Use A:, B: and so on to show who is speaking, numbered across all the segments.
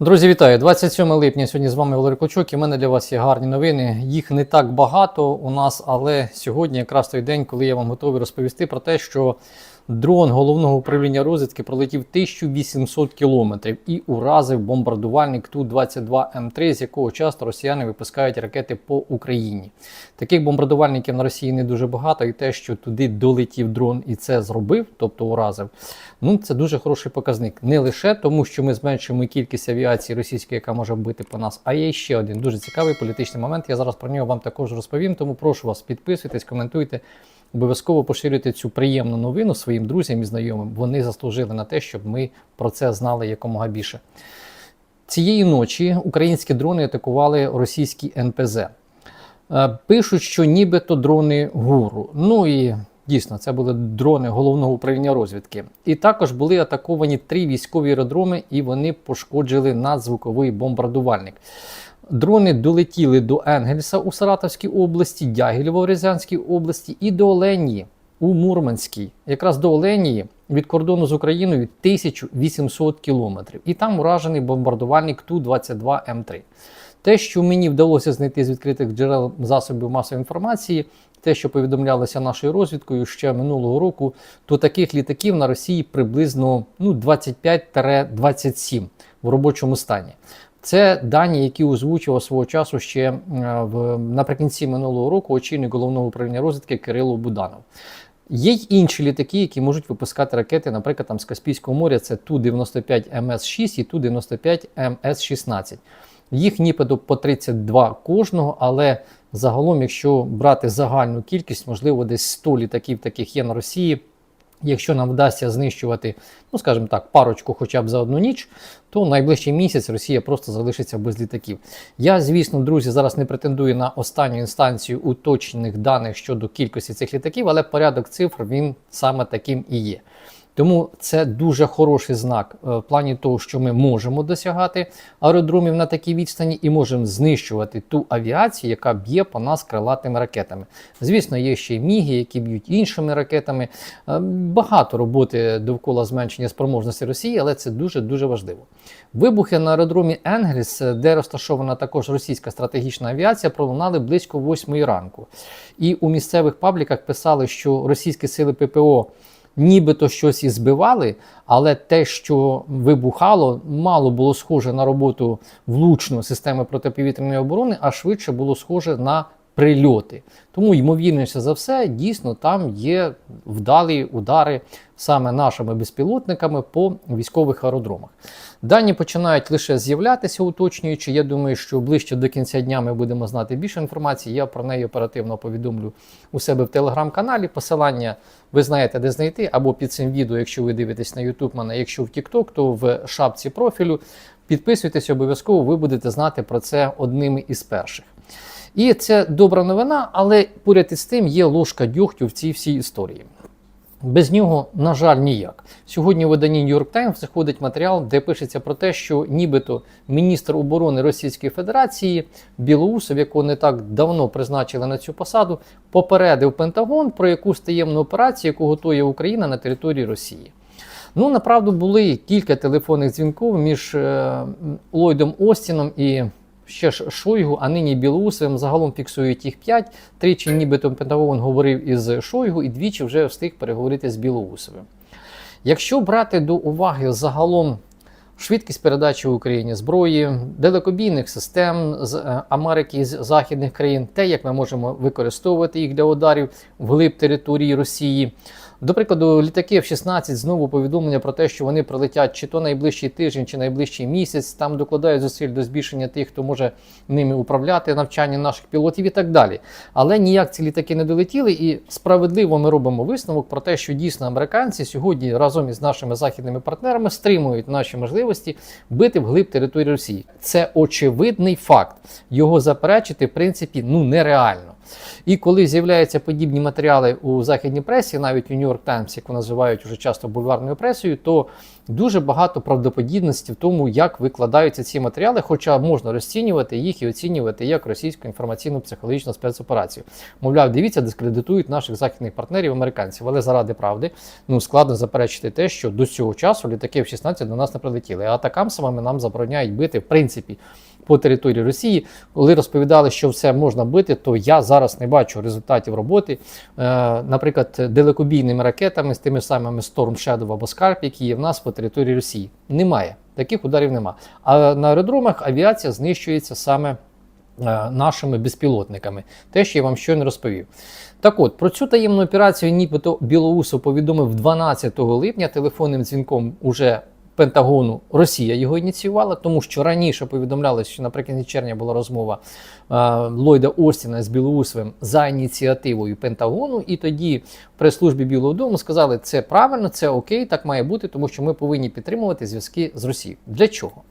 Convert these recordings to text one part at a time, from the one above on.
A: Друзі, вітаю! 27 липня. Сьогодні з вами Валерій Клочок. І в мене для вас є гарні новини. Їх не так багато у нас, але сьогодні якраз той день, коли я вам готовий розповісти про те, що дрон головного управління розвідки пролетів 1800 кілометрів і уразив бомбардувальник Ту-22М3, з якого часто росіяни випускають ракети по Україні. Таких бомбардувальників на Росії не дуже багато, і те, що туди долетів дрон і це зробив, тобто уразив, ну це дуже хороший показник. Не лише тому, що ми зменшуємо кількість авіації російської, яка може бити по нас, а є ще один дуже цікавий політичний момент. Я зараз про нього вам також розповім. Тому прошу вас підписуйтесь, коментуйте. Обов'язково поширюйте цю приємну новину своїм друзям і знайомим. Вони заслужили на те, щоб ми про це знали якомога більше. Цієї ночі українські дрони атакували російські НПЗ. Е, Пишуть, що нібито дрони гуру. Ну і дійсно, це були дрони головного управління розвідки. І також були атаковані три військові аеродроми, і вони пошкоджили надзвуковий бомбардувальник. Дрони долетіли до Енгельса у Саратовській області, Дягілєва у Рязанській області і до Оленії у Мурманській. Якраз до Оленії від кордону з Україною 1800 кілометрів. І там уражений бомбардувальник Ту-22М3. Те, що мені вдалося знайти з відкритих джерел засобів масової інформації, те, що повідомлялося нашою розвідкою ще минулого року, то таких літаків на Росії приблизно ну, 25-27 в робочому стані. Це дані, які озвучував свого часу ще е, в наприкінці минулого року очільник головного управління розвідки Кирило Буданов. Є й інші літаки, які можуть випускати ракети, наприклад, там з Каспійського моря це Ту-95 МС-6 і Ту-95 МС-16. Їх нібито по 32 кожного, але загалом, якщо брати загальну кількість, можливо, десь 100 літаків таких є на Росії. Якщо нам вдасться знищувати, ну скажімо так, парочку хоча б за одну ніч, то найближчий місяць Росія просто залишиться без літаків. Я, звісно, друзі, зараз не претендую на останню інстанцію уточнених даних щодо кількості цих літаків, але порядок цифр він саме таким і є. Тому це дуже хороший знак е, в плані того, що ми можемо досягати аеродромів на такій відстані і можемо знищувати ту авіацію, яка б'є по нас крилатими ракетами. Звісно, є ще й міги, які б'ють іншими ракетами. Е, Багато роботи довкола зменшення спроможності Росії, але це дуже дуже важливо. Вибухи на аеродромі Енгельс, де розташована також російська стратегічна авіація, пролунали близько 8 ранку. І у місцевих пабліках писали, що російські сили ППО нібито щось і збивали, але те, що вибухало, мало було схоже на роботу влучно системи протиповітряної оборони, а швидше було схоже на прильоти. Тому, ймовірніше за все, дійсно там є вдалі удари саме нашими безпілотниками по військових аеродромах. Дані починають лише з'являтися, уточнюючи. Я думаю, що ближче до кінця дня ми будемо знати більше інформації. Я про неї оперативно повідомлю у себе в телеграм-каналі. Посилання ви знаєте, де знайти, або під цим відео, якщо ви дивитесь на YouTube мене, якщо в TikTok, то в шапці профілю. Підписуйтесь обов'язково, ви будете знати про це одними із перших. І це добра новина, але поряд із тим є ложка дьогтю в цій всій історії. Без нього, на жаль, ніяк. Сьогодні у виданні New York Times заходить матеріал, де пишеться про те, що нібито міністр оборони Російської Федерації Білоусов, якого не так давно призначили на цю посаду, попередив Пентагон про якусь таємну операцію, яку готує Україна на території Росії. Ну, направду, були кілька телефонних дзвінків між е, Ллойдом Остіном і ще ж Шойгу, а нині Білоусовим. Загалом фіксують їх п'ять. Тричі нібито Пентагон говорив із Шойгу і двічі вже встиг переговорити з Білоусовим. Якщо брати до уваги загалом швидкість передачі в Україні зброї, далекобійних систем з е, Америки з західних країн, те, як ми можемо використовувати їх для ударів вглиб території Росії. До прикладу, літаки F-16 знову повідомлення про те, що вони прилетять чи то найближчий тиждень, чи найближчий місяць. Там докладають зусиль до збільшення тих, хто може ними управляти, навчання наших пілотів і так далі. Але ніяк ці літаки не долетіли, і справедливо ми робимо висновок про те, що дійсно американці сьогодні разом із нашими західними партнерами стримують наші можливості бити вглиб території Росії. Це очевидний факт. Його заперечити, в принципі, ну нереально. І коли з'являються подібні матеріали у західній пресі, навіть у Нью-Йорк Таймс, яку називають уже часто бульварною пресою, то дуже багато правдоподібності в тому, як викладаються ці матеріали, хоча можна розцінювати їх і оцінювати як російську інформаційно-психологічну спецоперацію. Мовляв, дивіться, дискредитують наших західних партнерів американців, але заради правди ну складно заперечити те, що до цього часу літаки F-16 до нас не прилетіли. А атакамсами нам забороняють бити в принципі по території Росії. Коли розповідали, що все можна бити, то я зараз не бачу результатів роботи. Е, наприклад, далекобійними ракетами з тими самими Storm Shadow або Scarp, які є в нас по території Росії. Немає. Таких ударів нема. А на аеродромах авіація знищується саме. е, Нашими безпілотниками, те, що я вам щойно розповів. Так от, про цю таємну операцію, нібито Білоусов повідомив 12 липня телефонним дзвінком уже Пентагону Росія його ініціювала, тому що раніше повідомлялося, що наприкінці червня була розмова е, Ллойда Остіна з Білоусовим за ініціативою Пентагону, і тоді в прес-службі Білого Дому сказали, це правильно, це окей, так має бути, тому що ми повинні підтримувати зв'язки з Росією. Для чого?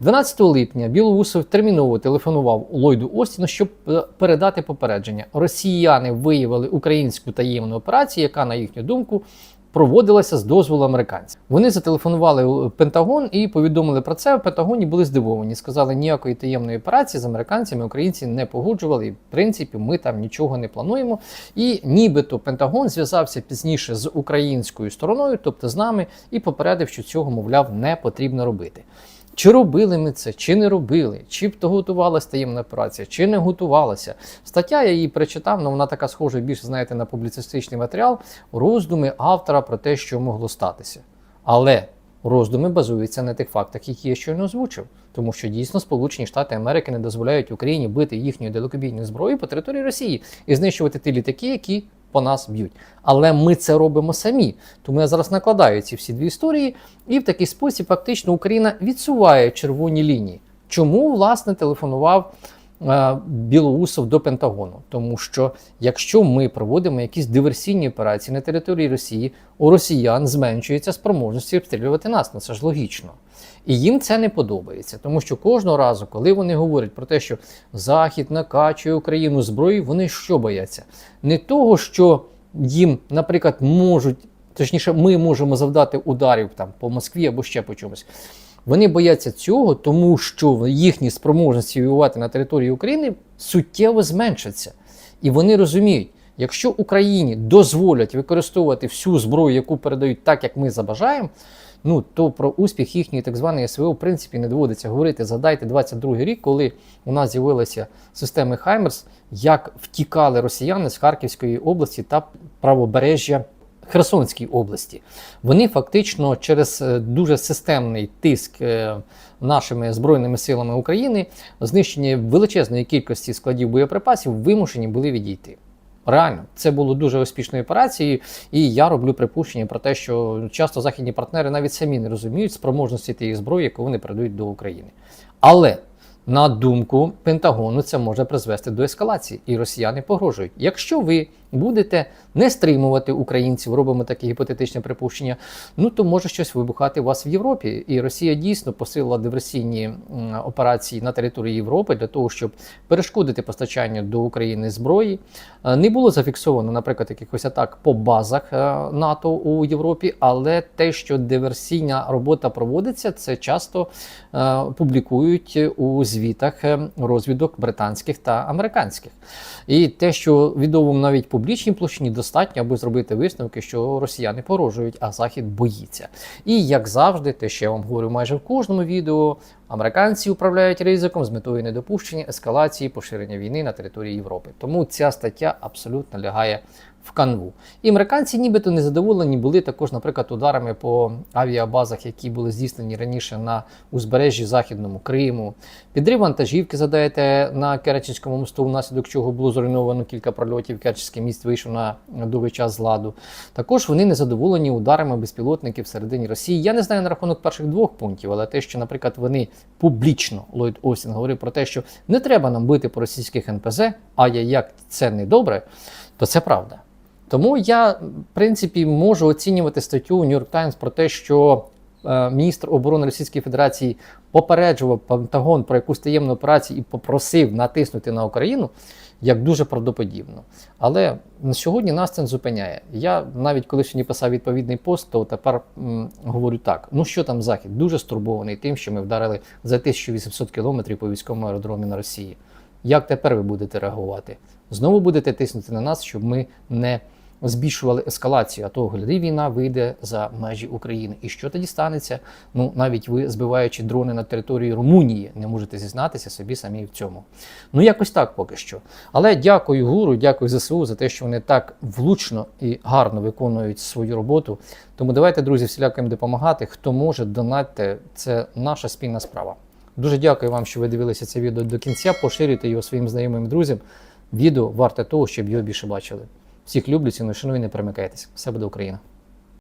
A: 12 липня Білоусов терміново телефонував Ллойду Остіну, щоб е, передати попередження. Росіяни виявили українську таємну операцію, яка, на їхню думку, проводилася з дозволу американців. Вони зателефонували у Пентагон і повідомили про це. В Пентагоні були здивовані. Сказали, ніякої таємної операції з американцями українці не погоджували. І в принципі, ми там нічого не плануємо. І нібито Пентагон зв'язався пізніше з українською стороною, тобто з нами, і попередив, що цього, мовляв, не потрібно робити. Чи робили ми це, чи не робили, чи б то готувалася таємна операція, чи не готувалася. Стаття я її прочитав, але вона така схожа більше, знаєте, на публіцистичний матеріал, роздуми автора про те, що могло статися. Але роздуми базуються на тих фактах, які я щойно озвучив. Тому що дійсно Сполучені Штати Америки не дозволяють Україні бити їхньою далекобійною зброєю по території Росії і знищувати ті літаки, які по нас б'ють. Але ми це робимо самі. Тому я зараз накладаю ці всі дві історії, і в такий спосіб фактично Україна відсуває червоні лінії. Чому власне телефонував Білоусов до Пентагону? Тому що якщо ми проводимо якісь диверсійні операції на території Росії, у росіян зменшується спроможності обстрілювати нас. Ну це ж логічно. І їм це не подобається, тому що кожного разу, коли вони говорять про те, що Захід накачує Україну зброєю, вони що бояться? Не того, що їм, наприклад, можуть, точніше, ми можемо завдати ударів там по Москві або ще по чомусь. Вони бояться цього, тому що їхні спроможності воювати на території України суттєво зменшаться. І вони розуміють, якщо Україні дозволять використовувати всю зброю, яку передають так, як ми забажаємо, ну то про успіх їхньої так званої СВО в принципі не доводиться говорити. Згадайте 22 рік, коли у нас з'явилися системи Хаймерс, як втікали росіяни з Харківської області та правобережжя. Херсонській області вони фактично через е, дуже системний тиск е, нашими збройними силами України, знищення величезної кількості складів боєприпасів, вимушені були відійти. Реально, це було дуже успішною операцією, і я роблю припущення про те, що часто західні партнери навіть самі не розуміють спроможності тієї зброї, яку вони передають до України. Але на думку Пентагону, це може призвести до ескалації, і росіяни погрожують. Якщо ви будете не стримувати українців, робимо таке гіпотетичне припущення, ну то може щось вибухати у вас в Європі. І Росія дійсно посилила диверсійні операції на території Європи для того, щоб перешкодити постачання до України зброї. Е, Не було зафіксовано, наприклад, якихось атак по базах е, НАТО у Європі, але те, що диверсійна робота проводиться, це часто е, публікують у звітах розвідок британських та американських. І те, що відомо навіть в публічній площині, достатньо, аби зробити висновки, що росіяни порожують, а захід боїться. І як завжди, те, що я вам говорю майже в кожному відео, американці управляють ризиком з метою недопущення ескалації поширення війни на території Європи. Тому ця стаття абсолютно лягає в канву. І американці нібито незадоволені були також, наприклад, ударами по авіабазах, які були здійснені раніше на узбережжі Західному Криму. Підрив вантажівки, задаєте, на Керченському мосту, внаслідок чого було зруйновано кілька прольотів. Керченський міст вийшов на довгий час з ладу. Також вони незадоволені ударами безпілотників всередині Росії. Я не знаю на рахунок перших двох пунктів, але те, що, наприклад, вони публічно Ллойд Остін говорив про те, що не треба нам бити по російських НПЗ, а я як це не добре, то це правда. Тому я, в принципі, можу оцінювати статтю New York Times про те, що міністр оборони Російської Федерації попереджував Пентагон про якусь таємну операцію і попросив натиснути на Україну, як дуже правдоподібно. Але на сьогодні нас це не зупиняє. Я навіть коли сьогодні писав відповідний пост, то тепер м, говорю так: ну що там Захід? Дуже стурбований тим, що ми вдарили за 1800 кілометрів по військовому аеродромі на Росії. Як тепер ви будете реагувати? Знову будете тиснути на нас, щоб ми не збільшували ескалацію, а то гляди, війна вийде за межі України. І що тоді станеться? Ну навіть ви, збиваючи дрони на території Румунії, не можете зізнатися собі самі в цьому. Ну якось так поки що. Але дякую гуру, дякую ЗСУ за те, що вони так влучно і гарно виконують свою роботу. Тому давайте, друзі, всіляко допомагати. Хто може, донатьте. Це наша спільна справа. Дуже дякую вам, що ви дивилися це відео до кінця. Поширюйте його своїм знайомим друзям. Відео варте того, щоб його більше бачили. Всіх люблю, ціную, шаную, не перемикайтесь. Все буде Україна!